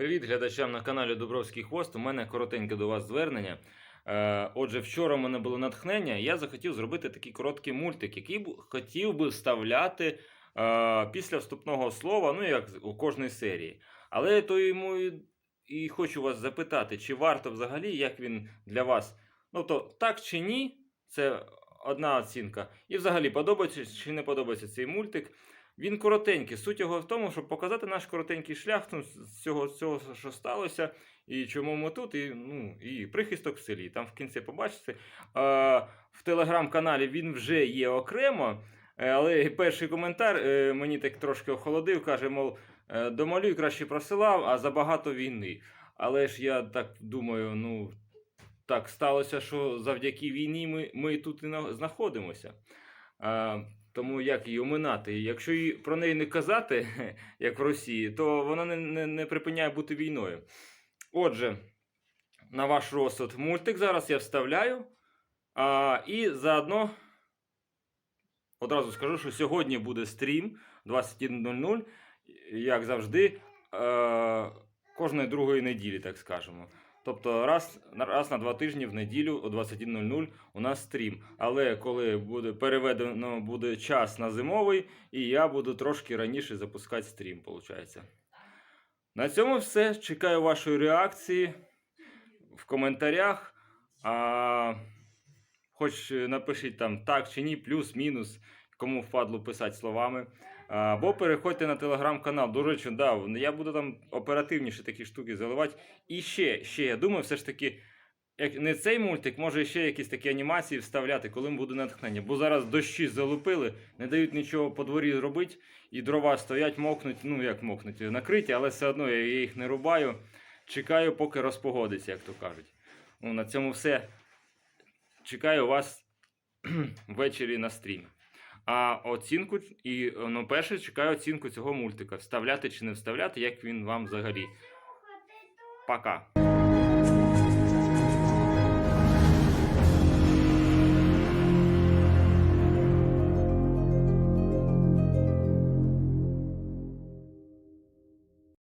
Привіт глядачам на каналі Дубровський Хвост. У мене коротеньке до вас звернення. Е, Отже, вчора в мене було натхнення, і я захотів зробити такий короткий мультик, який б хотів би вставляти е, після вступного слова, ну як у кожній серії. Але то йому і хочу вас запитати, чи варто взагалі, як він для вас. Ну то так чи ні, це одна оцінка. І взагалі подобається чи не подобається цей мультик. Він коротенький. Суть його в тому, щоб показати наш коротенький шлях ну, з цього, цього, що сталося, і чому ми тут, і, ну, і прихисток в селі. Там в кінці побачите. А, в телеграм-каналі він вже є окремо. е, Але перший коментар е, мені так трошки охолодив, каже, мов, е, домалюй краще просилав, а забагато війни. Але ж я так думаю, ну так сталося, що завдяки війні ми, ми тут і на- знаходимося. А, тому як її оминати? Якщо її, про неї не казати, як в Росії, то вона не, не, не припиняє бути війною. Отже, на ваш розсуд мультик зараз я вставляю. А, і заодно одразу скажу, що сьогодні буде стрім 21.00, як завжди, е, кожної другої неділі, так скажемо. Тобто раз, раз на два тижні в неділю о 21.00 у нас стрім. Але коли буде переведено буде час на зимовий, і я буду трошки раніше запускати стрім, виходить. На цьому все. Чекаю вашої реакції в коментарях. А, хоч напишіть там так чи ні, плюс-мінус, кому впадло писати словами. Або переходьте на телеграм-канал. До речі, да, я буду там оперативніше такі штуки заливати. І ще, ще, я думаю, все ж таки, як не цей мультик, може ще якісь такі анімації вставляти, коли буде натхнення. Бо зараз дощі залупили, не дають нічого по дворі робити, і дрова стоять, мокнуть, ну як мокнуть, накриті, але все одно я їх не рубаю. Чекаю, поки розпогодиться, як то кажуть. Ну, на цьому все. Чекаю вас ввечері на стрімі. А оцінку і ну, перше чекаю оцінку цього мультика. Вставляти чи не вставляти, як він вам взагалі. Пока.